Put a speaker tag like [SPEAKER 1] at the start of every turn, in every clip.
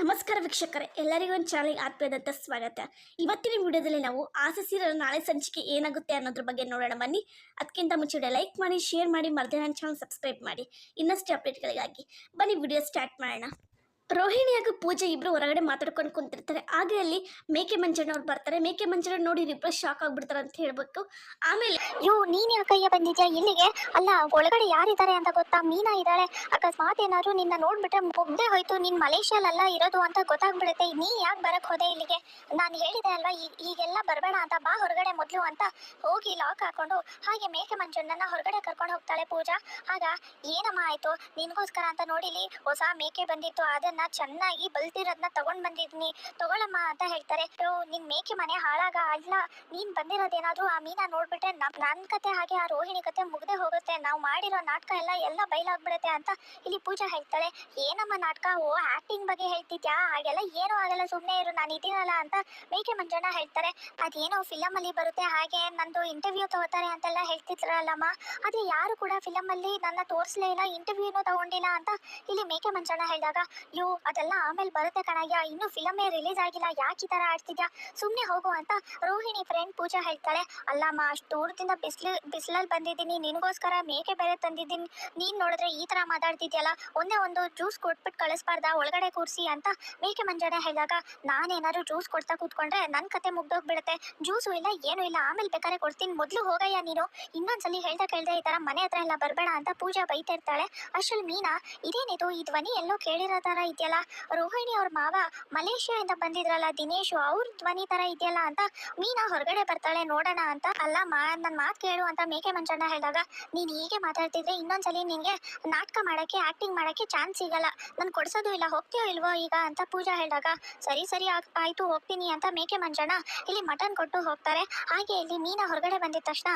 [SPEAKER 1] ನಮಸ್ಕಾರ ವೀಕ್ಷಕರೇ, ಎಲ್ಲರಿಗೂ ಒಂದು ಚಾನಲ್ಗೆ ಆತ್ಮೀಯದಂತ ಸ್ವಾಗತ. ಇವತ್ತಿನ ವಿಡಿಯೋದಲ್ಲಿ ನಾವು ಆಸೆ ಸೀರಿಯಲ್ ನಾಳೆ ಸಂಚಿಕೆ ಏನಾಗುತ್ತೆ ಅನ್ನೋದ್ರ ಬಗ್ಗೆ ನೋಡೋಣ. ಬನ್ನಿ, ಅದಕ್ಕಿಂತ ಮುಂಚೆ ಲೈಕ್ ಮಾಡಿ, ಶೇರ್ ಮಾಡಿ ಮರ್ದೇ ನನ್ನ ಚಾನಲ್ ಸಬ್ಸ್ಕ್ರೈಬ್ ಮಾಡಿ. ಇನ್ನಷ್ಟು ಅಪ್ಡೇಟ್ಗಳಿಗಾಗಿ ಬನ್ನಿ ವಿಡಿಯೋ ಸ್ಟಾರ್ಟ್ ಮಾಡೋಣ. ರೋಹಿಣಿ ಹಾಗೂ ಪೂಜೆ ಇಬ್ರು ಹೊರಗಡೆ ಮಾತಾಡ್ಕೊಂಡು ಕುಂತಿರ್ತಾರೆ. ಆಗ ಅಲ್ಲಿ ಮೇಕೆ ಮಂಜಣ್ಣ ಅವ್ರು ಬರ್ತಾರೆ. ಮೇಕೆ ಮಂಜಣ್ಣ ನೋಡಿ ಇಬ್ಬರು ಶಾಕ್ ಆಗ್ಬಿಡ್ತಾರೆ ಅಂತ ಹೇಳ್ಬೇಕು ಆಮೇಲೆ
[SPEAKER 2] ಯೋ, ನೀನ್ ಯಾಕಯ್ಯ ಬಂದಿದ್ಯಾ? ಇಲ್ಲಿಗೆ ಅಲ್ಲ, ಒಳಗಡೆ ಯಾರಿದ್ದಾರೆ ಅಂತ ಗೊತ್ತಾ? ಮೀನಾ ಇದ್ದಾಳೆ. ಅಕಸ್ಮಾತ್ ಏನಾದ್ರು ನಿನ್ನ ನೋಡ್ಬಿಟ್ರೆ ಮುಗ್ದೆ ಹೋಯ್ತು. ನೀನ್ ಮಲೇಷ್ಯಾಲಲ್ಲ ಇರೋದು ಅಂತ ಗೊತ್ತಾಗ್ಬಿಡುತ್ತೆ. ನೀ ಯಾಕೆ ಬರಕ್ ಹೋದೆ ಇಲ್ಲಿಗೆ? ನಾನು ಹೇಳಿದೆ ಅಲ್ವಾ ಈಗೆಲ್ಲ ಬರಬೇಡ ಅಂತ. ಬಾ ಹೊರಗಡೆ ಮೊದ್ಲು ಅಂತ ಹೋಗಿ ಲಾಕ್ ಹಾಕೊಂಡು ಹಾಗೆ ಮೇಕೆ ಮಂಜಣ್ಣನ ಹೊರಗಡೆ ಕರ್ಕೊಂಡು ಹೋಗ್ತಾಳೆ ಪೂಜಾ. ಆಗ, ಏನಮ್ಮ ಆಯ್ತು? ನಿನ್ಗೋಸ್ಕರ ಅಂತ ನೋಡಿಲಿ ಹೊಸ ಮೇಕೆ ಬಂದಿತ್ತು. ಅದನ್ನ ಚೆನ್ನಾಗಿ ಬಲ್ತಿರೋದನ್ನ ತಗೊಂಡ್ ಬಂದಿದ್ನಿ. ತಗೊಳಮ್ಮ ಅಂತ ಹೇಳ್ತಾರೆ. "ಅಯ್ಯೋ, ನಿನ್ ಮೇಕೆ ಮನೆ ಹಾಳಾಗ ಅಲ್ಲ ನೀನ್ ಬಂದಿರೋದೇನಾದ್ರೂ ಆ ಮೀನಾ ನೋಡ್ಬಿಟ್ರೆ ನನ್ ಕತೆ ಹಾಗೆ ಆ ರೋಹಿಣಿ ಕತೆ ಮುಗ್ದೆ ಹೋಗುತ್ತೆ. ನಾವು ಮಾಡಿರೋ ನಾಟಕ ಎಲ್ಲ ಎಲ್ಲ ಬಯಲಾಗ್ಬಿಡುತ್ತೆ ಅಂತ ಇಲ್ಲಿ ಪೂಜಾ ಹೇಳ್ತಾಳೆ. ಏನಮ್ಮ ನಾಟಕ? ಓ ಆಕ್ಟಿಂಗ್ ಬಗ್ಗೆ ಹೇಳ್ತಿದ್ಯಾ? ಹಾಗೆಲ್ಲ ಏನು ಆಗಲ್ಲ ಸುಮ್ನೆ ಇರು ನಾನು ಇದೀನಲ್ಲ ಅಂತ ಮೇಕೆ ಮಂಜಣ್ಣ ಹೇಳ್ತಾರೆ. ಅದೇನೋ ಫಿಲಮ್ ಅಲ್ಲಿ ಬರುತ್ತೆ ಹಾಗೆ ನಂದು ಇಂಟರ್ವ್ಯೂ ತಗೋತಾರೆ ಅಂತೆಲ್ಲ ಹೇಳ್ತಿದ್ರಲ್ಲಮ್ಮ. ಆದ್ರೆ ಯಾರು ಕೂಡ ಫಿಲಮ್ ಅಲ್ಲಿ ನನ್ನ ತೋರಿಸ್ಲೇ ಇಲ್ಲ ಇಂಟರ್ವ್ಯೂನು ತಗೊಂಡಿಲ್ಲ ಅಂತ ಇಲ್ಲಿ ಮೇಕೆ ಮಂಜಣ್ಣ ಹೇಳಿದಾಗ ಯೋ ಅದೆಲ್ಲ ಆಮೇಲೆ ಬರುತ್ತೆ ಕಣಯ್ಯ. ಇನ್ನು ಫಿಲಮೇ ರಿಲೀಸ್ ಆಗಿಲ್ಲ. ಯಾಕೆ ಈ ತರ ಆಡ್ತಿದ್ಯಾ? ಸುಮ್ಮನೆ ಹೋಗು ಅಂತ ರೋಹಿಣಿ ಫ್ರೆಂಡ್ ಪೂಜಾ ಹೇಳ್ತಾಳೆ. ಅಲ್ಲಮ್ಮ, ಅಷ್ಟು ದೂರದಿಂದ ಬಿಸಿಲು ಬಿಸಿಲಲ್ಲಿ ಬಂದಿದ್ದೀನಿ. ನಿನಗೋಸ್ಕರ ಮೇಕೆ ಬೇರೆ ತಂದಿದ್ದೀನಿ. ನೀನ್ ನೋಡಿದ್ರೆ ಈ ತರ ಮಾತಾಡ್ತಿದ್ಯಲ್ಲ? ಒಂದೇ ಒಂದು ಜ್ಯೂಸ್ ಕೊಟ್ಬಿಟ್ಟು ಕಳಿಸ್ಬಾರ್ದ? ಒಳಗಡೆ ಕೂರಿಸಿ ಅಂತ ಮೇಕೆ ಮಂಜಾನೆ ಹೇಳಿದಾಗ, ನಾನೇನಾದ್ರು ಜ್ಯೂಸ್ ಕೊಡ್ತಾ ಕೂತ್ಕೊಂಡ್ರೆ ನನ್ನ ಕತೆ ಮುಗ್ದೋಗ್ಬಿಡುತ್ತೆ. ಜ್ಯೂಸು ಇಲ್ಲ, ಏನೂ ಇಲ್ಲ. ಆಮೇಲೆ ಬೇಕಾದ್ರೆ ಕೊಡ್ತೀನಿ. ಮೊದಲು ಹೋಗಯ್ಯ ನೀನು. ಇನ್ನೊಂದ್ಸಲಿ ಹೇಳ್ದ ಕೇಳ್ದೆ ಈ ತರ ಮನೆ ಹತ್ರ ಎಲ್ಲ ಬರಬೇಡ ಅಂತ ಪೂಜಾ ಬೈತಾ ಇರ್ತಾಳೆ. ಅಷ್ಟ್ರಲ್ಲಿ ಮೀನಾ, ಇದೇನಿದು? ಈ ಧ್ವನಿ ಎಲ್ಲೋ ಕೇಳಿರೋ ತರ ಇದೆಯಲ್ಲ? ರೋಹಿಣಿ ಅವ್ರ ಮಾವ ಮಲೇಷಿಯಾದಿಂದ ಬಂದಿದ್ರಲ್ಲ, ದಿನೇಶ್ ಅವ್ರ ಧ್ವನಿ ತರ ಇದೆಯಲ್ಲ ಅಂತ ಮೀನಾ ಹೊರಗಡೆ ಬರ್ತಾಳೆ ನೋಡೋಣ ಅಂತ. ಅಲ್ಲ ಮಾ ನನ್ನ ಮಾತು ಕೇಳು ಅಂತ ಮೇಕೆ ಮಂಜಣ್ಣ ಹೇಳಿದಾಗ, ನೀನು ಹೀಗೆ ಮಾತಾಡ್ತಿದ್ರೆ ಇನ್ನೊಂದ್ಸಲಿ ನಿಂಗೆ ನಾಟಕ ಮಾಡಕ್ಕೆ ಆಕ್ಟಿಂಗ್ ಮಾಡಕ್ಕೆ ಚಾನ್ಸ್ ಸಿಗಲ್ಲ. ನಾನು ಕೊಡ್ಸೋದು ಇಲ್ಲ, ಹೋಗ್ತೀಯೋ ಇಲ್ವೋ ಈಗ ಅಂತ ಪೂಜಾ ಹೇಳಿದಾಗ, ಸರಿ ಸರಿ ಆಯ್ತು, ಹೋಗ್ತೀನಿ ಅಂತ ಮೇಕೆ ಮಂಜಣ್ಣ ಇಲ್ಲಿ ಮಟನ್ ಕೊಟ್ಟು ಹೋಗ್ತಾರೆ. ಹಾಗೆ ಇಲ್ಲಿ ಮೀನಾ ಹೊರಗಡೆ ಬಂದಿದ ತಕ್ಷಣ,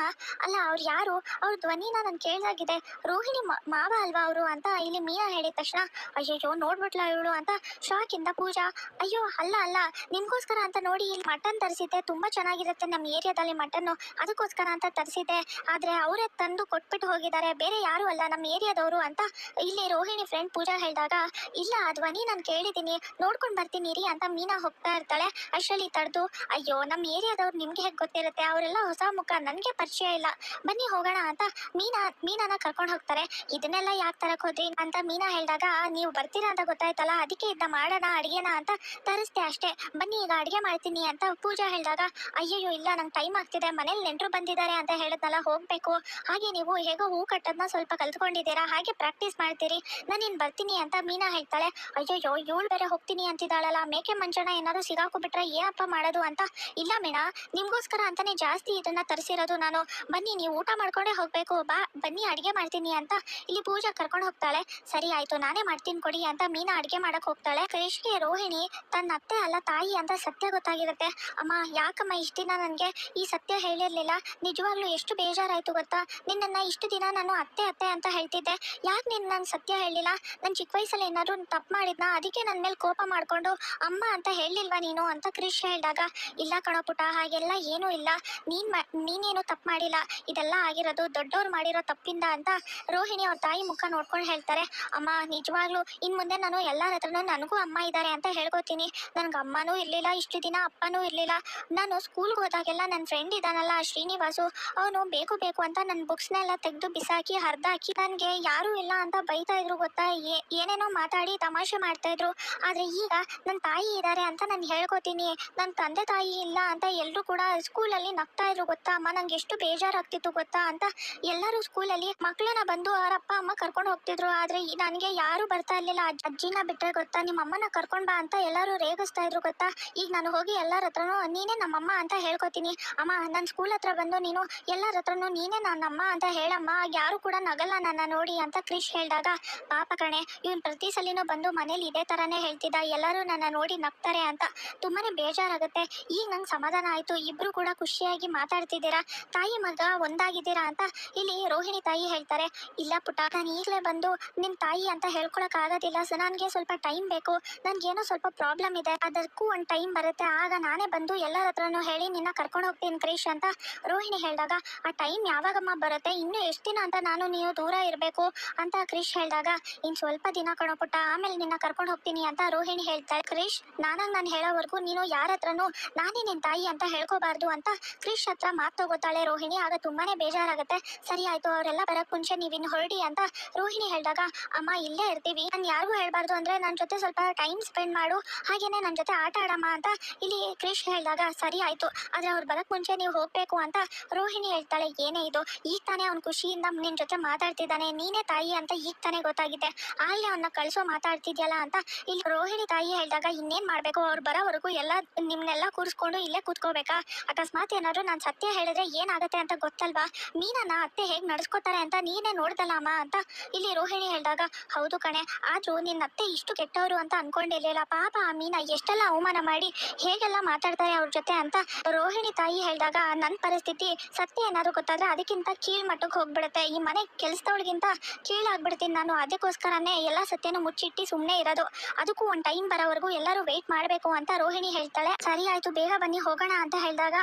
[SPEAKER 2] ಅಲ್ಲ ಅವ್ರ ಯಾರು? ಅವ್ರ ಧ್ವನಿನ ನಾನು ಕೇಳ್ದಾಗಿದೆ. ರೋಹಿಣಿ ಮಾವ ಅಲ್ವಾ ಅವರು ಅಂತ ಇಲ್ಲಿ ಮೀನಾ ಹೇಳಿದ ತಕ್ಷಣ ಅಯ್ಯೋ ನೋಡ್ಬಿಟ್ಲ ಇವಳು ಅಂತ ಶಾಕ್ ಇಂದ ಪೂಜಾ, ಅಯ್ಯೋ, ಅಲ್ಲ ಅಲ್ಲ, ನಿಮ್ಗೋಸ್ಕರ ಅಂತ ನೋಡಿ ಇಲ್ಲಿ ಮಟನ್ ತರಿಸಿದ್ದೆ, ತುಂಬಾ ಚೆನ್ನಾಗಿರುತ್ತೆ ನಮ್ಮ ಏರಿಯಾದಲ್ಲಿ ಮಟನ್ ಅದಕ್ಕೋಸ್ಕರ ಅಂತ ತರಿಸಿದ್ದೆ. ಆದ್ರೆ ಅವರೇ ತಂದು ಕೊಟ್ಬಿಟ್ಟು ಹೋಗಿದ್ದಾರೆ. ಬೇರೆ ಯಾರು ಅಲ್ಲ ನಮ್ಮ ಏರಿಯಾದವರು ಅಂತ. ಇಲ್ಲಿ ರೋಹಿಣಿ ಫ್ರೆಂಡ್ ಪೂಜಾ ಹೇಳಿದಾಗ, ಇಲ್ಲ ಆ ಧ್ವನಿ ನಾನು ಕೇಳಿದ್ದೀನಿ. ನೋಡ್ಕೊಂಡು ಬರ್ತೀನಿ ರೀ ಅಂತ ಮೀನಾ ಹೋಗ್ತಾ ಇರ್ತಾಳೆ. ಅಷ್ಟರಲ್ಲಿ ತಡೆದು, ಅಯ್ಯೋ ನಮ್ಮ ಏರಿಯಾದವ್ರು ನಿಮ್ಗೆ ಹೇಗೆ ಗೊತ್ತಿರುತ್ತೆ? ಅವರೆಲ್ಲ ಹೊಸ ಮುಖ, ನನಗೆ ಪರಿಚಯ ಇಲ್ಲ. ಬನ್ನಿ ಹೋಗೋಣ ಅಂತ ಮೀನಾ, ಮೀನಾನ ಕರ್ಕೊಂಡು ಹೋಗ್ತಾರೆ. ಇದನ್ನೆಲ್ಲ ಯಾಕೆ ತರಕ್ ಹೋದ್ರಿ? ಅಂತ ಮೀನಾ ಹೇಳಿದಾಗ, ನೀವು ಬರ್ತೀರಾ ಅಂತ ಗೊತ್ತಾಯ್ತಲ್ಲ ಅದಕ್ಕೆ ಇದ್ದ ಮಾಡೋಣ, ಅಡಿಗೆನ ಅಂತ ತರಿಸ್ದೆ ಅಷ್ಟೇ. ಬನ್ನಿ, ಈಗ ಅಡಿಗೆ ಮಾಡ್ತೀನಿ ಅಂತ ಪೂಜಾ ಹೇಳಿದಾಗ, ಅಯ್ಯಯ್ಯೋ, ಇಲ್ಲ, ನಂಗೆ ಟೈಮ್ ಆಗ್ತಿದೆ. ಮನೇಲಿ ನೆಂಟರು ಬಂದಿದ್ದಾರೆ ಅಂತ ಹೇಳಿದ್ನಲ್ಲ, ಹೋಗಬೇಕು. ಹಾಗೆ ನೀವು ಹೇಗೋ ಹೂ ಕಟ್ಟೋದನ್ನ ಸ್ವಲ್ಪ ಕಲ್ತ್ಕೊಂಡಿದ್ದೀರಾ? ಹಾಗೆ ಪ್ರಾಕ್ಟೀಸ್ ಮಾಡ್ತೀರಿ. ನಾನು ಇನ್ನು ಬರ್ತೀನಿ ಅಂತ ಮೀನಾ ಹೇಳ್ತಾಳೆ. ಅಯ್ಯಯ್ಯೋ ಏಳು ಬೇರೆ ಹೋಗ್ತೀನಿ ಅಂತಿದ್ದಾಳಲ್ಲ. ಮೇಕೆ ಮಂಜಣ್ಣ ಏನಾದ್ರು ಸಿಗಾಕೋಬಿಟ್ರೆ ಏನಪ್ಪ ಮಾಡೋದು ಅಂತ? ಇಲ್ಲ ಮೇಣ ನಿಮ್ಗೋಸ್ಕರ ಅಂತಾನೆ ಜಾಸ್ತಿ ಇದನ್ನ ತರಿಸಿರೋದು ನಾನು. ಬನ್ನಿ, ನೀವು ಊಟ ಮಾಡ್ಕೊಂಡೇ ಹೋಗ್ಬೇಕು. ಬಾ, ಬನ್ನಿ, ಅಡಿಗೆ ಮಾಡ್ತೀನಿ ಅಂತ ಇಲ್ಲಿ ಪೂಜಾ ಕರ್ಕೊಂಡು ಹೋಗ್ತಾಳೆ. ಸರಿ, ಆಯ್ತು. ನಾನೇ ಮಾಡ್ತೀನಿ ಕೊಡಿ ಅಂತ ಮೀನಾ ಅಡಿಗೆ ಮಾಡಕ್ ಹೋಗ್ತಾಳೆ. ಕೃಷ್ಣಿ, ರೋಹಿಣಿ, ತನ್ನ ಅತ್ತೆ ಅಲ್ಲ ತಾಯಿ ಅಂತ ಸತ್ಯ ಗೊತ್ತಾಗಿರುತ್ತೆ. ಅಮ್ಮ, ಯಾಕಮ್ಮ ಇಷ್ಟ ದಿನ ನನಗೆ ಈ ಸತ್ಯ ಹೇಳಿರ್ಲಿಲ್ಲ? ನಿಜವಾಗ್ಲೂ ಎಷ್ಟು ಬೇಜಾರಾಯ್ತು ಗೊತ್ತಾ? ನಿನ್ನ ಇಷ್ಟು ದಿನ ನಾನು ಅತ್ತೆ ಅತ್ತೆ ಅಂತ ಹೇಳ್ತಿದ್ದೆ. ಯಾಕೆ ನೀನು ನನ್ನ ಸತ್ಯ ಹೇಳಿಲ್ಲ? ನಾನು ಚಿಕ್ಕ ವಯಸ್ಸಲ್ಲಿ ಏನಾದ್ರು ತಪ್ಪು ಮಾಡಿದ್ನಾ? ಅದಕ್ಕೆ ನನ್ನ ಮೇಲೆ ಕೋಪ ಮಾಡ್ಕೊಂಡು ಅಮ್ಮ ಅಂತ ಹೇಳಿಲ್ವಾ ನೀನು ಅಂತ ಕ್ರಿಶ್ ಹೇಳಿದಾಗ, ಇಲ್ಲ ಕಣಪುಟ ಹಾಗೆಲ್ಲ ಏನೂ ಇಲ್ಲ. ನೀನ್ ನೀನೇನು ತಪ್ಪು ಮಾಡಿಲ್ಲ. ಇದೆಲ್ಲ ಆಗಿರೋದು ದೊಡ್ಡವ್ರು ಮಾಡಿರೋ ತಪ್ಪಿಂದ ಅಂತ ರೋಹಿಣಿ ಅವ್ರ ತಾಯಿ ಮುಖ ನೋಡ್ಕೊಂಡು ಹೇಳ್ತಾರೆ. ಅಮ್ಮ, ನಿಜವಾಗ್ಲೂ ಇನ್ ಮುಂದೆ ನಾನು ಎಲ್ಲರ ಹತ್ರನೂ ನನಗೂ ಅಮ್ಮ ಇದ್ದಾರೆ ಅಂತ ಹೇಳ್ಕೊತೀನಿ. ನನಗೆ ಅಮ್ಮನೂ ಇರ್ಲಿಲ್ಲ, ಇಷ್ಟು ದಿನ ಅಪ್ಪನೂ ಇರ್ಲಿಲ್ಲ. ನಾನು ಸ್ಕೂಲ್ಗೆ ಹೋದಾಗೆಲ್ಲ ನನ್ನ ಫ್ರೆಂಡ್ ಇದ್ದಾನಲ್ಲ ಶ್ರೀನಿವಾಸು. ಅವನು ಬೇಕು ಬೇಕು ಅಂತ ನನ್ನ ಬುಕ್ಸ್ನೆಲ್ಲ ತೆಗೆದು ಬಿಸಾಕಿ, ಹರಿದಾಕಿ ನನಗೆ ಯಾರೂ ಇಲ್ಲ ಅಂತ ಬೈತಾ ಇದ್ರು ಗೊತ್ತಾ? ಏನೇನೋ ಮಾತಾಡಿ ತಮಾಷೆ ಮಾಡ್ತಾ ಇದ್ರು. ಆದ್ರೆ ಈಗ ನನ್ನ ತಾಯಿ ಇದ್ದಾರೆ ಅಂತ ನಾನು ಹೇಳ್ಕೊತೀನಿ. ನನ್ನ ತಂದೆ ತಾಯಿ ಇಲ್ಲ ಅಂತ ಎಲ್ಲರೂ ಕೂಡ ಸ್ಕೂಲಲ್ಲಿ ನಗ್ತಾ ಇದ್ರು ಗೊತ್ತಾ? ಅಮ್ಮ, ನಂಗೆ ಎಷ್ಟು ಬೇಜಾರಾಗ್ತಿತ್ತು ಗೊತ್ತಾ? ಅಂತ ಎಲ್ಲರೂ ಸ್ಕೂಲಲ್ಲಿ ಮಕ್ಕಳನ್ನ ಬಂದು ಅವರಪ್ಪ ಅಮ್ಮ ಕರ್ಕೊಂಡು ಹೋಗ್ತಿದ್ರು. ಆದ್ರೆ ನನಗೆ ಯಾರು ಬರ್ತಾ ಇರಲಿಲ್ಲ. ಅಜ್ಜ- ಅಜ್ಜಿನ ಬಿಟ್ರೆ ಗೊತ್ತಾ? ನಿಮ್ಮ ಅಮ್ಮನ ಕರ್ಕೊಂಡ್ ಬಾ ಅಂತ ಎಲ್ಲರೂ ರೇಗಿಸ್ತಾ ಇದ್ರು ಗೊತ್ತಾ? ಈಗ ನಾನು ಹೋಗಿ ಎಲ್ಲರ ಹತ್ರನೂ ನೀನೇ ನಮ್ಮಮ್ಮ ಅಂತ ಹೇಳ್ಕೊತೀನಿ. ಅಮ್ಮ ನನ್ನ ಸ್ಕೂಲ್ ಹತ್ರ ಬಂದು ನೀನು ಎಲ್ಲರ ಹತ್ರನೂ ನೀನೇ ನನ್ನಮ್ಮ ಅಂತ ಹೇಳಮ್ಮ. ಯಾರು ಕೂಡ ನಗಲ್ಲ ನನ್ನ ನೋಡಿ ಅಂತ ಕ್ರಿಶ್ ಹೇಳಿದಾಗ, ಪಾಪ ಕಣೆ, ಇವನ್ ಪ್ರತಿ ಸಲಿನೂ ಬಂದು ಮನೇಲಿ ಇದೇ ತರಾನೇ ಹೇಳ್ತಿದ್ದ. ಎಲ್ಲರೂ ನನ್ನ ನೋಡಿ ನಗ್ತಾರೆ ಅಂತ. ತುಂಬಾನೇ ಬೇಜಾರಾಗುತ್ತೆ. ಈಗ ನಂಗೆ ಸಮಾಧಾನ ಆಯ್ತು. ಇಬ್ರು ಕೂಡ ಖುಷಿಯಾಗಿ ಮಾತಾಡ್ತಿದ್ದೀರಾ? ತಾಯಿ ಮಗ ಒಂದಾಗಿದ್ದೀರಾ ಅಂತ ಇಲ್ಲಿ ರೋಹಿಣಿ ತಾಯಿ ಹೇಳ್ತಾರೆ, ಇಲ್ಲ ಪುಟ್ಟ, ನಾನು ಈಗಲೇ ಬಂದು ನಿನ್ ತಾಯಿ ಅಂತ ಹೇಳ್ಕೊಳಕ್ ಆಗೋದಿಲ್ಲ. ಸೊ ನನಗೆ ಸ್ವಲ್ಪ ಟೈಮ್ ಬೇಕು. ನನ್ಗೇನೋ ಸ್ವಲ್ಪ ಪ್ರಾಬ್ಲಮ್ ಇದೆ. ಅದಕ್ಕೂ ಒಂದು ಟೈಮ್ ಬರುತ್ತೆ. ಆಗ ನಾನೇ ಬಂದು ಎಲ್ಲರ ಹತ್ರನೂ ಹೇಳಿ, ನಿನ್ನ ಕರ್ಕೊಂಡು ಹೋಗ್ತೀನಿ ಕ್ರೀಶ್ ಅಂತ ರೋಹಿಣಿ ಹೇಳಿದಾಗ, ಆ ಟೈಮ್ ಯಾವಾಗಮ್ಮ ಬರುತ್ತೆ? ಇನ್ನು ಎಷ್ಟು ದಿನ ಅಂತ ನಾನು ನೀವು ದೂರ ಇರಬೇಕು? ಅಂತ ಕ್ರಿಶ್ ಹೇಳಿದಾಗ ಇನ್ನು ಸ್ವಲ್ಪ ದಿನ ಕಣೋ ಆಮೇಲೆ ನಿನ್ನ ಕರ್ಕೊಂಡು ಹೋಗ್ತೀನಿ ಅಂತ ರೋಹಿಣಿ ಹೇಳ್ತಾಳೆ. ಕ್ರೀಶ್ ನಾನಾಗ ನಾನು ಹೇಳೋವರೆಗೂ ನೀನು ಯಾರ ಹತ್ರನೂ ನಾನೇ ನಿನ್ನ ತಾಯಿ ಅಂತ ಹೇಳ್ಕೋಬಾರ್ದು ಅಂತ ಕ್ರಿಶ್ ಹತ್ರ ಮಾತು ತಗೋತಾಳೆ ರೋಹಿಣಿ. ಆಗ ತುಂಬಾನೇ ಬೇಜಾರಾಗುತ್ತೆ. ಸರಿ ಆಯ್ತು, ಅವರೆಲ್ಲ ಬರಕ್ ಮುಂಚೆ ನೀವಿನ್ನು ಹೊರಡಿ ಅಂತ ರೋಹಿಣಿ ಹೇಳಿದಾಗ, ಅಮ್ಮ, ಇಲ್ಲೇ ಇರ್ತೀವಿ. ನಾನು ಯಾರಿಗೂ ಹೇಳ್ಬಾರ್ದು ಅಂದ್ರೆ ನನ್ನ ಜೊತೆ ಸ್ವಲ್ಪ ಟೈಮ್ ಸ್ಪೆಂಡ್ ಮಾಡು. ಹಾಗೇನೆ ನನ್ನ ಜೊತೆ ಆಟ ಆಡಮ್ಮ ಅಂತ ಇಲ್ಲಿ ಕ್ರಿಶ್ ಹೇಳಿದಾಗ, ಸರಿ ಆಯ್ತು, ಆದ್ರೆ ಅವ್ರು ಬರಕ್ ಮುಂಚೆ ನೀವು ಹೋಗ್ಬೇಕು ಅಂತ ರೋಹಿಣಿ ಹೇಳ್ತಾಳೆ. ಏನೇ ಇದು, ಈಗ ತಾನೇ ಅವ್ನ ಖುಷಿಯಿಂದ ನಿನ್ ಜೊತೆ ಮಾತಾಡ್ತಿದ್ದಾನೆ. ನೀನೇ ತಾಯಿ ಅಂತ ಈಗ ತಾನೇ ಗೊತ್ತಾಗಿದೆ. ಆಗ್ಲೇ ಅವನ್ನ ಕಳ್ಸೋ ಮಾತಾಡ್ತಿದ್ಯಲ್ಲ ಅಂತ ಇಲ್ಲಿ ರೋಹಿಣಿ ತಾಯಿ ಹೇಳಿದಾಗ, ಇನ್ನೇನ್ ಮಾಡ್ಬೇಕು? ಅವ್ರು ಬರೋವರೆಗೂ ಎಲ್ಲ ನಿಮ್ಮನ್ನೆಲ್ಲ ಕೂರಿಸ್ಕೊಂಡು ಇಲ್ಲೇ ಕೂತ್ಕೋಬೇಕಾ? ಅಕಸ್ಮಾತ್ ಏನಾದ್ರು ನಾನು ಸತ್ಯ ಹೇಳಿದ್ರೆ ಏನಾಗುತ್ತೆ ಅಂತ ಗೊತ್ತಲ್ವಾ? ಮೀನನ್ನ ಅತ್ತೆ ಹೇಗ್ ನಡ್ಸ್ಕೊತಾರೆ ಅಂತ ನೀನೇ ನೋಡ್ದಲ್ಲ ಅಮ್ಮ ಅಂತ ಇಲ್ಲಿ ರೋಹಿಣಿ ಹೇಳಿದಾಗ, ಹೌದು ಕಣೆ, ಆದ್ರೂ ನಿನ್ನ ಅತ್ತೆ ಇಷ್ಟು ಕೆಟ್ಟವರು ಅಂತ ಅನ್ಕೊಂಡಿರ್ಲಿಲ್ಲ ಪಾಪ ಆ ಮೀನ ಎಷ್ಟೆಲ್ಲ ಅವಮಾನ ಮಾಡಿ ಹೇಗೆಲ್ಲ ಮಾತಾಡ್ತಾರೆ ಅವ್ರ ಜೊತೆ ಅಂತ ರೋಹಿಣಿ ತಾಯಿ ಹೇಳಿದಾಗ ನನ್ನ ಪರಿಸ್ಥಿತಿ ಸತ್ಯ ಏನಾದ್ರು ಗೊತ್ತಾದ್ರೆ ಅದಕ್ಕಿಂತ ಕೀಳ್ ಮಟ್ಟಕ್ಕೆ ಹೋಗ್ಬಿಡುತ್ತೆ. ಈ ಮನೆ ಕೆಲ್ಸದವಳಿಗಿಂತ ಕೀಳಾಗ್ಬಿಡ್ತೀನಿ ನಾನು. ಅದಕ್ಕೋಸ್ಕರನೇ ಎಲ್ಲ ಸತ್ಯನ ಮುಚ್ಚಿಟ್ಟು ಸುಮ್ಮನೆ ಇರೋದು. ಅದಕ್ಕೂ ಒಂದು ಟೈಮ್ ಬರೋವರೆಗೂ ಎಲ್ಲರೂ ವೆಯ್ಟ್ ಮಾಡಬೇಕು ಅಂತ ರೋಹಿಣಿ ಹೇಳ್ತಾಳೆ. ಸರಿ ಆಯ್ತು, ಬೇಗ ಬನ್ನಿ, ಹೋಗೋಣ ಅಂತ ಹೇಳಿದಾಗ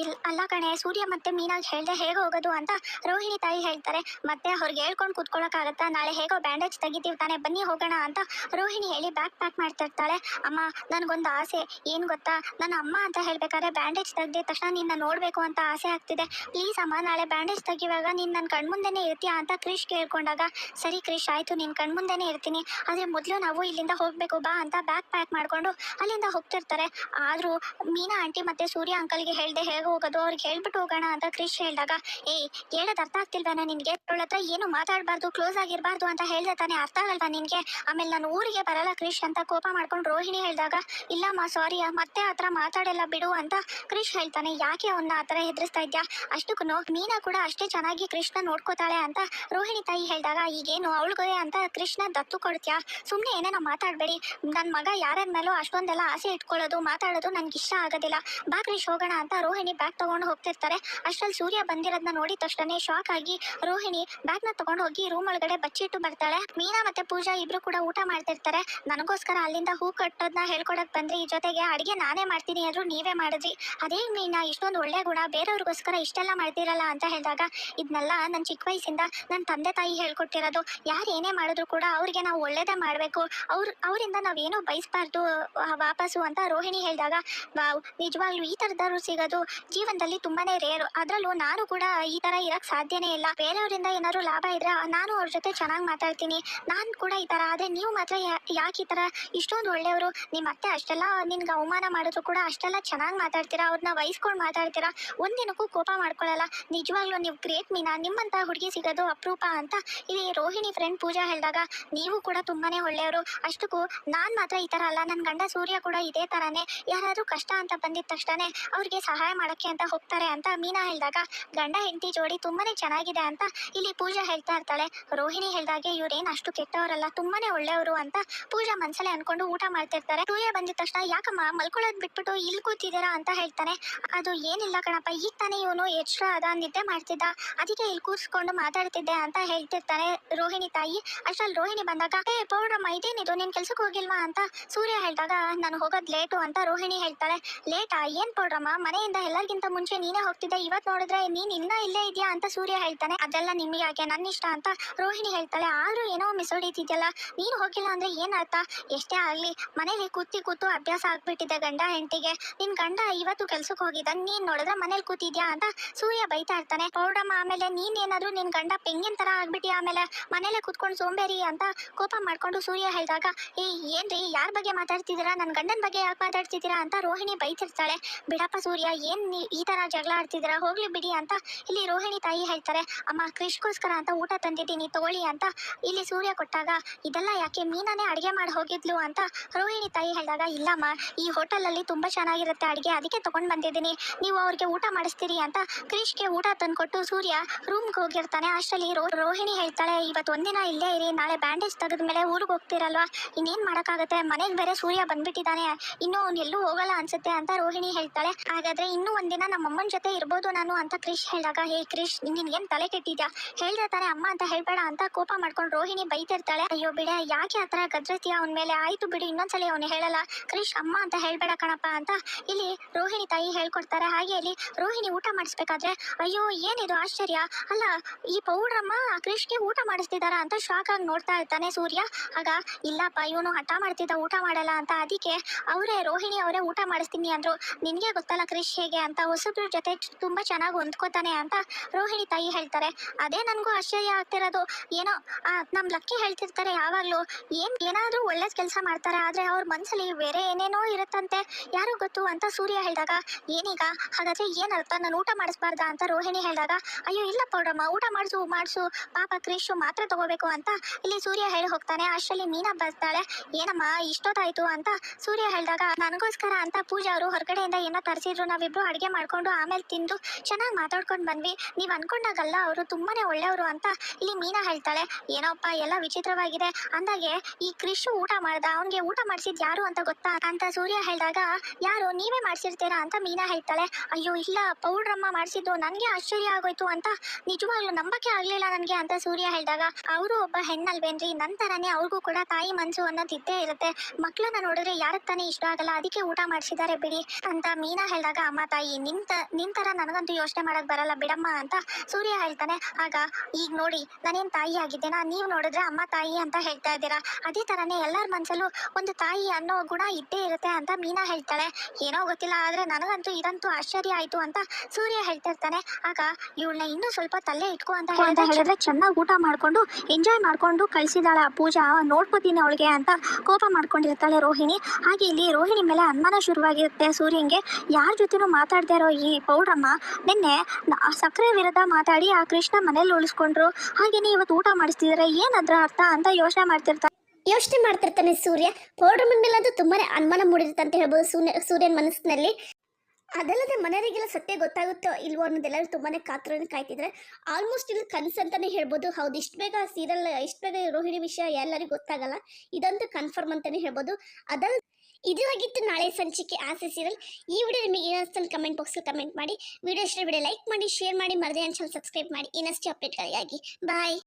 [SPEAKER 2] ಇಲ್, ಅಲ್ಲ ಕಣೆ, ಸೂರ್ಯ ಮತ್ತೆ ಮೀನಾಗ್ ಹೇಳ್ದೆ ಹೇಗೆ ಹೋಗೋದು ಅಂತ ರೋಹಿಣಿ ತಾಯಿ ಹೇಳ್ತಾರೆ. ಮತ್ತೆ ಅವ್ರಿಗೆ ಹೇಳ್ಕೊಂಡು ಕೂತ್ಕೊಳ್ಳೋಕ್ಕಾಗತ್ತಾ ನಾಳೆ ಹೇಗೋ ಬ್ಯಾಂಡೇಜ್ ತೆಗಿತೀವಿ ತಾನೆ, ಬನ್ನಿ ಹೋಗೋಣ ಅಂತ ರೋಹಿಣಿ ಹೇಳಿ ಬ್ಯಾಗ್ ಪ್ಯಾಕ್ ಮಾಡ್ತಿರ್ತಾಳೆ. ಅಮ್ಮ, ನನಗೊಂದು ಆಸೆ. ಏನು ಗೊತ್ತಾ? ನನ್ನ ಅಮ್ಮ ಅಂತ ಹೇಳ್ಬೇಕಾದ್ರೆ ಬ್ಯಾಂಡೇಜ್ ತೆಗ್ದಿದ ತಕ್ಷಣ ನಿನ್ನ ನೋಡಬೇಕು ಅಂತ ಆಸೆ ಆಗ್ತಿದೆ. ಪ್ಲೀಸ್ ಅಮ್ಮ, ನಾಳೆ ಬ್ಯಾಂಡೇಜ್ ತೆಗಿವಾಗ ನೀನು ನನ್ನ ಕಣ್ಮುಂದೆನೇ ಇರ್ತೀಯಾ ಅಂತ ಕ್ರಿಶ್ ಕೇಳ್ಕೊಂಡಾಗ, ಸರಿ ಕ್ರಿಶ್ ಆಯ್ತು ನಿನ್ನ ಕಣ್ಮುಂದೆನೇ ಇರ್ತೀನಿ. ಆದರೆ ಮೊದಲು ನಾವು ಇಲ್ಲಿಂದ ಹೋಗಬೇಕು, ಬಾ ಅಂತ ಬ್ಯಾಗ್ ಪ್ಯಾಕ್ ಮಾಡಿಕೊಂಡು ಅಲ್ಲಿಂದ ಹೋಗ್ತಿರ್ತಾರೆ. ಆದರೂ ಮೀನಾ ಆಂಟಿ ಮತ್ತೆ ಸೂರ್ಯ ಅಂಕಲ್ಗೆ ಹೇಳ್ದೆ ಹೇಗೆ ಹೋಗೋದು, ಅವ್ರಿಗೆ ಹೇಳ್ಬಿಟ್ಟು ಹೋಗೋಣ ಅಂತ ಕ್ರಿಶ್ ಹೇಳಿದಾಗ, ಏಯ್ ಹೇಳೋದು ಅರ್ಥ ಆಗ್ತಿಲ್ವಾನ ನಿನಗೆ? ಅವಳ ಏನು ಮಾತಾಡಬಾರ್ದು ಕ್ಲೋಸ್ ಆಗಿರಬಾರ್ದು ಅಂತ ಹೇಳ್ದೆ ತಾನೇ, ಅರ್ಥ ಆಗಲ್ವಾ ನಿನಗೆ? ಆಮೇಲೆ ನಾನು ಊರಿಗೆ ಬರಲ್ಲ ಕ್ರಿಶ್ ಅಂತ ಕೋಪ ಮಾಡ್ಕೊಂಡು ರೋಹಿಣಿ ಹೇಳಿದಾಗ, ಇಲ್ಲಮ್ಮ ಸಾರಿ ಮತ್ತೆ ಥರ ಮಾತಾಡಲ್ಲ ಬಿಡು ಅಂತ ಕ್ರಿಶ್ ಹೇಳ್ತಾನೆ. ಯಾಕೆ ಅವನ್ನ ಆ ಥರ ಹೆದರಿಸ್ತಾ ಇದ್ಯಾ? ಅಷ್ಟಕ್ಕೂ ಮೀನಾ ಕೂಡ ಅಷ್ಟೇ ಚೆನ್ನಾಗಿ ಕೃಷ್ಣ ನೋಡ್ಕೋತಾಳೆ ಅಂತ ರೋಹಿಣಿ ತಾಯಿ ಹೇಳಿದಾಗ, ಈಗೇನು ಅವಳಿಗೆ ಅಂತ ಕೃಷ್ಣ ದತ್ತು ಕೊಡ್ತೀಯಾ? ಸುಮ್ಮನೆ ಏನೇನೋ ಮಾತಾಡಬೇಡಿ. ನನ್ನ ಮಗ ಯಾರ್ಯಾರ ಮೇಲೂ ಅಷ್ಟೊಂದೆಲ್ಲ ಆಸೆ ಇಟ್ಕೊಳ್ಳೋದು, ಮಾತಾಡೋದು ನನಗೆ ಇಷ್ಟ ಆಗೋದಿಲ್ಲ. ಬಾ ಕ್ರಿಶ್ ಹೋಗೋಣ ಅಂತ ರೋಹಿಣಿ ಬ್ಯಾಗ್ ತಗೊಂಡು ಹೋಗ್ತಿರ್ತಾರೆ. ಅಷ್ಟ್ರಲ್ಲಿ ಸೂರ್ಯ ಬಂದಿರೋದನ್ನ ನೋಡಿದ ತಕ್ಷಣ ಶಾಕ್ ಆಗಿ ರೋಹಿಣಿ ಬ್ಯಾಗ್ನ ತಗೊಂಡು ಹೋಗಿ ರೂಮ್ ಒಳಗಡೆ ಬಚ್ಚಿಟ್ಟು ಬರ್ತಾಳೆ. ಮೀನಾ ಮತ್ತೆ ಪೂಜಾ ಇಬ್ರು ಕೂಡ ಊಟ ಮಾಡ್ತಿರ್ತಾರೆ ನನಗೋಸ್ಕರ ಅಲ್ಲಿಂದ ಹೂ ಕಟ್ಟೋದನ್ನ ಹೇಳ್ಕೊಡಕ್ ಬಂದ್ರಿ. ಈ ಜೊತೆಗೆ ಅಡಿಗೆ ನಾನೇ ಮಾಡ್ತೀನಿ ಅಂದ್ರು ನೀವೇ ಮಾಡಿದ್ರಿ. ಅದೇ ಮೀನಾ ಇಷ್ಟೊಂದು ಒಳ್ಳೆ ಗುಣ ಬೇರೆಯವ್ರಿಗೋಸ್ಕರ ಇಷ್ಟೆಲ್ಲ ಮಾಡ್ತಿರಲ್ಲ ಅಂತ ಹೇಳಿದಾಗ ಇದನ್ನೆಲ್ಲ ನನ್ನ ಚಿಕ್ಕ ವಯಸ್ಸಿಂದ ನನ್ನ ತಂದೆ ತಾಯಿ ಹೇಳ್ಕೊಟ್ಟಿರೋದು. ಯಾರು ಏನೇ ಮಾಡಿದ್ರು ಕೂಡ ಅವ್ರಿಗೆ ನಾವು ಒಳ್ಳೇದೇ ಮಾಡಬೇಕು. ಅವ್ರ, ಅವರಿಂದ ನಾವೇನೂ ಬಯಸ್ಬಾರ್ದು ವಾಪಸ್ಸು ಅಂತ ರೋಹಿಣಿ ಹೇಳಿದಾಗ ನಿಜವಾಗ್ಲೂ ಈ ಥರದವ್ರು ಸಿಗೋದು. ಜೀವನದಲ್ಲಿ ತುಂಬಾನೇ ರೇರು. ಅದರಲ್ಲೂ ನಾನು ಕೂಡ ಈ ಥರ ಇರಕ್ ಸಾಧ್ಯನೇ ಇಲ್ಲ. ಬೇರೆಯವರಿಂದ ಏನಾದ್ರು ಲಾಭ ಇದ್ರೆ ನಾನು ಅವ್ರ ಜೊತೆ ಚೆನ್ನಾಗಿ ಮಾತಾಡ್ತೀನಿ. ನಾನು ಕೂಡ ಈ ಥರ ಆದರೆ ನೀವು ಮಾತ್ರ ಯಾಕೆ ಈ ತರ? ಇಷ್ಟೊಂದು ಒಳ್ಳೆಯವರು. ನಿಮ್ಮ ಅತ್ತೆ ಅಷ್ಟೆಲ್ಲ ನಿನ್ಗೆ ಅವಮಾನ ಮಾಡಿದ್ರು ಕೂಡ ಅಷ್ಟೆಲ್ಲ ಚೆನ್ನಾಗಿ ಮಾತಾಡ್ತೀರಾ? ಅವ್ರನ್ನ ವಹಿಸ್ಕೊಂಡು ಮಾತಾಡ್ತೀರಾ? ಒಂದಿನಕ್ಕೂ ಕೋಪ ಮಾಡ್ಕೊಳ್ಳಲ್ಲ ನಿಜವಾಗ್ಲೂ ನೀವು ಗ್ರೇಟ್ ಮೀನಾ. ನಿಮ್ಮಂತ ಹುಡುಗಿ ಸಿಗೋದು ಅಪರೂಪ ಅಂತ ಇಲ್ಲಿ ರೋಹಿಣಿ ಫ್ರೆಂಡ್ ಪೂಜಾ ಹೇಳಿದಾಗ ನೀವು ಕೂಡ ತುಂಬಾನೇ ಒಳ್ಳೆಯವರು. ಅಷ್ಟಕ್ಕೂ ನಾನ್ ಮಾತ್ರ ಈ ತರ ಅಲ್ಲ. ನನ್ನ ಗಂಡ ಸೂರ್ಯ ಕೂಡ ಇದೇ ತರಾನೇ. ಯಾರಾದ್ರೂ ಕಷ್ಟ ಅಂತ ಬಂದಿದ ತಕ್ಷಣ ಅವ್ರಿಗೆ ಸಹಾಯ ಮಾಡಕ್ಕೆ ಅಂತ ಹೋಗ್ತಾರೆ ಅಂತ ಮೀನಾ ಹೇಳಿದಾಗ ಗಂಡ, ಹೆಂಡತಿ ಜೋಡಿ ತುಂಬಾನೇ ಚೆನ್ನಾಗಿದೆ ಅಂತ ಇಲ್ಲಿ ಪೂಜಾ ಹೇಳ್ತಾ ಇರ್ತಾಳೆ. ರೋಹಿಣಿ ಹೇಳಿದಾಗೆ ಇವ್ರೇನ್ ಅಷ್ಟು ಕೆಟ್ಟವರಲ್ಲ. ತುಂಬಾನೇ ಒಳ್ಳೆಯವರು ಪೂಜಾ ಮನ್ಸಲ್ಲೇ ಅನ್ಕೊಂಡು ಊಟ ಮಾಡ್ತಿರ್ತಾರೆ ಸೂರ್ಯ ಬಂದಿದ ತಕ್ಷಣ ಯಾಕಮ್ಮ ಮಲ್ಕೊಳ್ಳೋದ್ ಬಿಟ್ಬಿಟ್ಟು ಇಲ್ಲಿ ಕೂತಿದ್ದೀರಾ ಅಂತ ಹೇಳ್ತಾನೆ. ಅದು ಏನಿಲ್ಲ ಕಣಪ್ಪ, ಈಗ ತಾನೇ ಇವನು ಎಚ್ಚರ ಅದ ನಿದ್ದೆ ಮಾಡ್ತಿದ್ದ. ಅದಕ್ಕೆ ಇಲ್ಲಿ ಕೂರ್ಸ್ಕೊಂಡು ಮಾತಾಡ್ತಿದ್ದೆ ಅಂತ ಹೇಳ್ತಿರ್ತಾನೆ ರೋಹಿಣಿ ತಾಯಿ. ಅಷ್ಟ್ರಲ್ಲಿ ರೋಹಿಣಿ ಬಂದಾಗ, ಏ, ಪೌಡ್ರಮ್ಮ, ಇದೇನಿದು? ನೀನ್ ಕೆಲ್ಸಕ್ಕೆ ಹೋಗಿಲ್ವಾ? ಅಂತ ಸೂರ್ಯ ಹೇಳ್ದಾಗ, ನಾನು ಹೋಗೋದ್ ಲೇಟು ಅಂತ ರೋಹಿಣಿ ಹೇಳ್ತಾಳೆ. ಲೇಟಾ? ಏನ್ ಪೌಡ್ರಮ್ಮ? ಮನೆಯಿಂದ ಎಲ್ಲರಿಗಿಂತ ಮುಂಚೆ ನೀನೇ ಹೋಗ್ತಿದ್ದೆ. ಇವತ್ ನೋಡಿದ್ರೆ ನೀನ್ ಇನ್ನ ಇಲ್ಲೇ ಇದೆಯಾ? ಅಂತ ಸೂರ್ಯ ಹೇಳ್ತಾನೆ. ಅದೆಲ್ಲ ನಿಮಗೆ ಯಾಕೆ? ನನ್ನ ಇಷ್ಟ ಅಂತ ರೋಹಿಣಿ ಹೇಳ್ತಾಳೆ. ಆದ್ರೂ ಏನೋ ಮಿಸ್ ಹೊಡೀತಿದ್ಯಲ್ಲ? ನೀನು ಹೋಗಿಲ್ಲ ಅಂದ್ರೆ ಏನ್ ಅರ್ಥ ಎಷ್ಟೇ ಆಗ್ಲಿ, ಮನೇಲಿ ಕೂತಿ ಕೂತು ಅಭ್ಯಾಸ ಆಗ್ಬಿಟ್ಟಿದೆ ಗಂಡ ಹೆಂಡತಿಗೆ. ನಿನ್ ಗಂಡ ಇವತ್ತು ಕೆಲ್ಸಕ್ಕೆ ಹೋಗಿದ್ದ, ನೀನ್ ನೋಡಿದ್ರೆ ಮನೇಲಿ ಕೂತಿದ್ಯಾ ಅಂತ ಸೂರ್ಯ ಬೈತಾ ಇರ್ತಾನೆ. ಪೌಡಮ್ಮ, ಆಮೇಲೆ ನೀನ್ ಏನಾದ್ರು ನಿನ್ ಗಂಡ ಪೆಂಗಿನ ತರ ಆಗ್ಬಿಟ್ಟಿ ಆಮೇಲೆ? ಮನೇಲೆ ಕುತ್ಕೊಂಡು ಸೋಂಬೇರಿ ಅಂತ ಕೋಪ ಮಾಡ್ಕೊಂಡು ಸೂರ್ಯ ಹೇಳಿದಾಗ, ಏ, ಏನ್ರಿ? ಯಾರ ಬಗ್ಗೆ ಮಾತಾಡ್ತಿದ್ದೀರಾ? ನನ್ ಗಂಡನ ಬಗ್ಗೆ ಯಾಕೆ ಮಾತಾಡ್ತಿದ್ದೀರಾ? ಅಂತ ರೋಹಿಣಿ ಬೈತಿರ್ತಾಳೆ. ಬಿಡಪ್ಪ ಸೂರ್ಯ, ಏನ್ ಈ ತರ ಜಗಳ ಆಡ್ತಿದ್ದೀರಾ? ಹೋಗ್ಲಿ ಬಿಡಿ ಅಂತ ಇಲ್ಲಿ ರೋಹಿಣಿ ತಾಯಿ ಹೇಳ್ತಾರೆ. ಅಮ್ಮ ಕೃಷ್ಣಗೋಸ್ಕರ ಅಂತ ಊಟ ತಂದಿದ್ದೀನಿ, ತಗೊಳ್ಳಿ ಅಂತ ಇಲ್ಲಿ ಸೂರ್ಯ ಕೊಟ್ಟಾಗ, ಇದೆಲ್ಲ ಯಾಕೆ ಮೀನಾನೇ ಅಡಿಗೆ ಮಾಡಿ ಹೋಗಿದ್ಲು ಅಂತ ರೋಹಿಣಿ ತಾಯಿ ಹೇಳಿದಾಗ, ಇಲ್ಲಮ್ಮ, ಈ ಹೋಟೆಲಲ್ಲಿ ತುಂಬಾ ಚೆನ್ನಾಗಿರುತ್ತೆ ಅಡಿಗೆ, ಅದಕ್ಕೆ ತಗೊಂಡ್ ಬಂದಿದ್ದೀನಿ. ನೀವು ಅವ್ರಿಗೆ ಊಟ ಮಾಡಿಸ್ತೀರಿ ಅಂತ ಕ್ರಿಶ್ಗೆ ಊಟ ತಂದ್ಕೊಟ್ಟು ಸೂರ್ಯ ರೂಮ್ಗೆ ಹೋಗಿರ್ತಾನೆ. ಅಷ್ಟರಲ್ಲಿ ರೋಹಿಣಿ ಹೇಳ್ತಾಳೆ, ಇವತ್ತು ಒಂದಿನ ಇಲ್ಲೇ ಇರಿ, ನಾಳೆ ಬ್ಯಾಂಡೇಜ್ ತೆಗೆದ ಮೇಲೆ ಊರಿಗೆ ಹೋಗ್ತಿರಲ್ವಾ? ಇನ್ನೇನ್ ಮಾಡಕ್ಕಾಗತ್ತೆ? ಮನೆಗೆ ಬೇರೆ ಸೂರ್ಯ ಬಂದ್ಬಿಟ್ಟಿದ್ದಾನೆ. ಇನ್ನು ಅವ್ನು ಎಲ್ಲೂ ಹೋಗಲ್ಲ ಅನ್ಸುತ್ತೆ ಅಂತ ರೋಹಿಣಿ ಹೇಳ್ತಾಳೆ. ಹಾಗಾದ್ರೆ ಇನ್ನೂ ಒಂದಿನ ನಮ್ಮ ಅಮ್ಮನ ಜೊತೆ ಇರ್ಬೋದು ನಾನು ಅಂತ ಕ್ರಿಶ್ ಹೇಳಿದಾಗ, ಹೇ ಕ್ರಿಶ್ ನಿನ್ಗೇನ್ ತಲೆ ಕೆಟ್ಟಿದ್ಯಾ? ಹೇಳ್ದೆ ತಾನೆ ಅಮ್ಮ ಅಂತ ಹೇಳ್ಬೇಡ ಅಂತ ಕೋಪ ಮಾಡ್ಕೊಂಡು ರೋಹಿಣಿ ಬೈತಿರ್ತಾಳೆ. ಅಯ್ಯೋ ಬಿಡೆ, ಯಾಕೆ ಆತ ಥರ ಗದ್ರತಿಯ ಅವನ ಮೇಲೆ ಆಯ್ತು ಬಿಡಿ, ಇನ್ನೊಂದ್ಸಲಿ ಅವನು ಹೇಳಲ್ಲ, ಕ್ರಿಶ್, ಅಮ್ಮ ಅಂತ ಹೇಳ್ಬೇಡ ಕಣಪ್ಪ ಅಂತ ಇಲ್ಲಿ ರೋಹಿಣಿ ತಾಯಿ ಹೇಳ್ಕೊಡ್ತಾರೆ. ಹಾಗೆ ಇಲ್ಲಿ ರೋಹಿಣಿ ಊಟ ಮಾಡಿಸ್ಬೇಕಾದ್ರೆ, ಅಯ್ಯೋ, ಏನಿದು ಆಶ್ಚರ್ಯ? ಅಲ್ಲ, ಈ ಪೌಡ್ರಮ್ಮ ಕ್ರಿಶ್ಗೆ ಊಟ ಮಾಡಿಸ್ತಿದಾರ ಅಂತ ಶಾಕ್ ಆಗಿ ನೋಡ್ತಾ ಇರ್ತಾನೆ ಸೂರ್ಯ. ಆಗ, ಇಲ್ಲಪ್ಪ, ಇವನು ಹಠ ಮಾಡ್ತಿದ್ದ, ಊಟ ಮಾಡಲ್ಲ ಅಂತ ಅದಕ್ಕೆ ಅವರೇ ರೋಹಿಣಿ ಅವರೇ ಊಟ ಮಾಡಿಸ್ತೀನಿ ಅಂದ್ರು. ನಿನ್ಗೆ ಗೊತ್ತಲ್ಲ ಕ್ರಿಶ್ ಹೇಗೆ ಅಂತ? ಹೊಸಬ್ರ ಜೊತೆ ತುಂಬಾ ಚೆನ್ನಾಗಿ ಹೊಂದ್ಕೋತಾನೆ ಅಂತ ರೋಹಿಣಿ ತಾಯಿ ಹೇಳ್ತಾರೆ. ಅದೇ ನನಗೂ ಆಶ್ಚರ್ಯ ಆಗ್ತಿರೋದು. ಏನೋ ನಮ್ ಲಕ್ಕಿ ಹೇಳ್ತಿರ್ತಾರೆ ಯಾವಾಗ್ಲೂ ಏನ್, ಏನಾದ್ರೂ ಒಳ್ಳೆ ಕೆಲಸ ಮಾಡ್ತಾರೆ? ಆದ್ರೆ ಅವ್ರ ಮನ್ಸಲ್ಲಿ ಬೇರೆ ಏನೇನೋ ಇರುತ್ತಂತೆ. ಯಾರು ಗೊತ್ತು ಅಂತ ಸೂರ್ಯ ಹೇಳಿದಾಗ, ಏನೀಗ? ಹಾಗಾದ್ರೆ ಏನ್ ಅರ್ಥ ನಾನು ಊಟ ಮಾಡಿಸ್ಬಾರ್ದ? ಅಂತ ರೋಹಿಣಿ ಹೇಳಿದಾಗ, ಅಯ್ಯೋ ಇಲ್ಲ ಪೌಡ್ರಮ್ಮ ಊಟ ಮಾಡಿಸು ಮಾಡಿಸು. ಪಾಪ ಕ್ರಿಶು ಮಾತ್ರ ತಗೋಬೇಕು ಅಂತ ಇಲ್ಲಿ ಸೂರ್ಯ ಹೇಳಿ ಹೋಗ್ತಾನೆ. ಅಷ್ಟರಲ್ಲಿ ಮೀನಾ ಬರ್ತಾಳೆ. ಏನಮ್ಮ, ಇಷ್ಟೊತ್ತಾಯ್ತು? ಅಂತ ಸೂರ್ಯ ಹೇಳಿದಾಗ, ನನಗೋಸ್ಕರ ಅಂತ ಪೂಜಾ ಅವರು ಹೊರಗಡೆಯಿಂದ ಏನೋ ತರಿಸಿದ್ರು. ನಾವಿಬ್ರು ಅಡುಗೆ ಮಾಡ್ಕೊಂಡು ಆಮೇಲೆ ತಿಂದು ಚೆನ್ನಾಗಿ ಮಾತಾಡ್ಕೊಂಡು ಬಂದ್ವಿ. ನೀವು ಅನ್ಕೊಂಡಾಗಲ್ಲ, ಅವರು ತುಂಬಾನೇ ಒಳ್ಳೆಯವರು ಅಂತ ಇಲ್ಲಿ ಮೀನಾ ಹೇಳ್ತಾಳೆ. ಏನೋಪ್ಪ, ಎಲ್ಲ ವಿಚಿತ್ರವಾಗಿದೆ. ಅಂದಾಗೆ ಈ ಕ್ರಿಶ್ ಊಟ ಮಾಡ್ದ, ಅವನಿಗೆ ಊಟ ಮಾಡಿಸಿದ್ ಯಾರು ಅಂತ ಗೊತ್ತಾ? ಅಂತ ಸೂರ್ಯ ಹೇಳಿದಾಗ, ಯಾರು, ನೀವೇ ಮಾಡಿಸಿರ್ತೀರಾ? ಅಂತ ಮೀನಾ ಹೇಳ್ತಾಳೆ. ಅಯ್ಯೋ, ಇಲ್ಲ, ಪೌಡ್ರಮ್ಮ ಮಾಡಿಸಿದ್ದು ನನಗೆ ಆಶ್ಚರ್ಯ ಆಗೋಯ್ತು ಅಂತ ನಿಜವಾಗ್ಲೂ ನಂಬಕ್ಕೆ ಆಗ್ಲಿಲ್ಲ ನನಗೆ, ಅಂತ ಸೂರ್ಯ ಹೇಳಿದಾಗ, ಅವರು ಒಬ್ಬ ಹೆಣ್ಣಲ್ವೇನ್ರಿ? ನಂತರನೇ ಅವ್ರಿಗೂ ಕೂಡ ತಾಯಿ ಮನ್ಸು ಅನ್ನೋದು ಇದ್ದೇ ಇರುತ್ತೆ. ಮಕ್ಕಳನ್ನ ನೋಡಿದ್ರೆ ಯಾರ ತಾನೇ ಇಷ್ಟ ಆಗಲ್ಲ, ಅದಕ್ಕೆ ಊಟ ಮಾಡಿಸಿದ್ದಾರೆ ಬಿಡಿ, ಅಂತ ಮೀನಾ ಹೇಳಿದಾಗ, ಅಮ್ಮ ತಾಯಿ ನಿಂತ ನಿಂತರ ನಿನ್ ತರ ನನಗಂತೂ ಯೋಚನೆ ಮಾಡಕ್ ಬರಲ್ಲ ಬಿಡಮ್ಮ, ಅಂತ ಸೂರ್ಯ ಹೇಳ್ತಾನೆ. ಆಗ, ಈಗ ನೋಡಿ, ನಾನೇನ್ ತಾಯಿ ಆಗಿದ್ದೇನಾ? ನೀವು ನೋಡಿದ್ರೆ ಅಮ್ಮ ತಾಯಿ ಅಂತ ಹೇಳ್ತಾ ಇದ್ದೀರಾ? ಅದೇ ತರನೇ ಎಲ್ಲರ ಮನ್ಸಲ್ಲೂ ಒಂದು ತಾಯಿ ಅನ್ನೋ ಗುಣ ಇದ್ದೇ ಇರುತ್ತೆ ಅಂತ ಮೀನಾ ಹೇಳ್ತಾಳೆ. ಏನೋ ಗೊತ್ತಿಲ್ಲ ಆದ್ರೆ ನನಗಂತೂ ಇದಂತೂ ಆಶ್ಚರ್ಯ ಆಯ್ತು ಅಂತ ಸೂರ್ಯ ಹೇಳ್ತಿರ್ತಾನೆ. ಆಗ ಇವಳನ್ನ ಇನ್ನೂ ಸ್ವಲ್ಪ ತಲೆ ಇಟ್ಕೊ ಅಂತ
[SPEAKER 3] ಅಂತ ಹೇಳಿದ್ರೆ ಚೆನ್ನಾಗಿ ಊಟ ಮಾಡ್ಕೊಂಡು ಎಂಜಾಯ್ ಮಾಡ್ಕೊಂಡು ಕಳ್ಸಿದಾಳ ಪೂಜಾ ನೋಡ್ಕೋತೀನಿ ಅವಳಿಗೆ ಅಂತ ಕೋಪ ಮಾಡ್ಕೊಂಡಿರ್ತಾಳೆ ರೋಹಿಣಿ. ಹಾಗೆ ಇಲ್ಲಿ ರೋಹಿಣಿ ಮೇಲೆ ಅನುಮಾನ ಶುರುವಾಗಿರುತ್ತೆ ಸೂರ್ಯಂಗೆ. ಯಾರ ಜೊತೆನೂ ಮಾತಾಡ್ತಾ ಇರೋ ಈ ಪೌಡ್ರಮ್ಮ ನಿನ್ನೆ ಸಕ್ಕರೆ ವಿರುದ್ಧ ಮಾತಾಡಿ ಆ ಕೃಷ್ಣ ಮನೇಲಿ ಉಳಿಸ್ಕೊಂಡ್ರು. ಹಾಗೇನೆ ಇವತ್ತು ಊಟ ಮಾಡಿಸ್ತಿದ್ರೆ ಏನದ್ರ ಅರ್ಥ ಅಂತ ಯೋಚನೆ ಮಾಡ್ತಿರ್ತಾಳೆ
[SPEAKER 1] ಯೋಚನೆ ಮಾಡ್ತಿರ್ತಾನೆ ಸೂರ್ಯ. ಪೌಡರ್ ಮೇಲೆ ಅದು ತುಂಬಾನೇ ಅನುಮಾನ ಮೂಡಿರುತ್ತೆ ಅಂತ ಹೇಳ್ಬೋದು ಸೂರ್ಯ, ಸೂರ್ಯನ ಮನಸ್ಸಿನಲ್ಲಿ. ಅದಲ್ಲದೆ ಮನೆಯವರಿಗೆಲ್ಲ ಸತ್ಯ ಗೊತ್ತಾಗುತ್ತೋ ಇಲ್ವೋ ಅನ್ನೋದೆಲ್ಲ ತುಂಬಾನೇ ಕಾತರನ ಕಾಯ್ತಿದ್ರೆ ಆಲ್ಮೋಸ್ಟ್ ಇಲ್ಲಿ ಕನಸು ಅಂತಾನೆ ಹೇಳ್ಬೋದು. ಹೌದು, ಇಷ್ಟು ಬೇಗ ಸೀರಿಯಲ್ ಇಷ್ಟು ಬೇಗ ರೋಹಿಣಿ ವಿಷಯ ಎಲ್ಲರಿಗೂ ಗೊತ್ತಾಗಲ್ಲ. ಇದಂತೂ ಕನ್ಫರ್ಮ್ ಅಂತಾನೆ ಹೇಳ್ಬೋದು. ಅದಲ್ಲ ಇದಾಗಿತ್ತು ನಾಳೆ ಸಂಚಿಕೆ ಆಸೆ ಸೀರಿಯಲ್ ಈ ವಿಡಿಯೋ ನಿಮಗೆ ಏನಿಸ್ತಾನೆ ಕಮೆಂಟ್ ಬಾಕ್ಸ್ ಕಮೆಂಟ್ ಮಾಡಿ. ವಿಡಿಯೋ ಇಷ್ಟ ವಿಡಿಯೋ ಲೈಕ್ ಮಾಡಿ ಶೇರ್ ಮಾಡಿ, ಮರದೇ ಚಾನಲ್ ಸಬ್ಸ್ಕ್ರೈಬ್ ಮಾಡಿ. ಇನ್ನಷ್ಟು ಅಪ್ಡೇಟ್ಗಳಿಗಾಗಿ ಬಾಯ್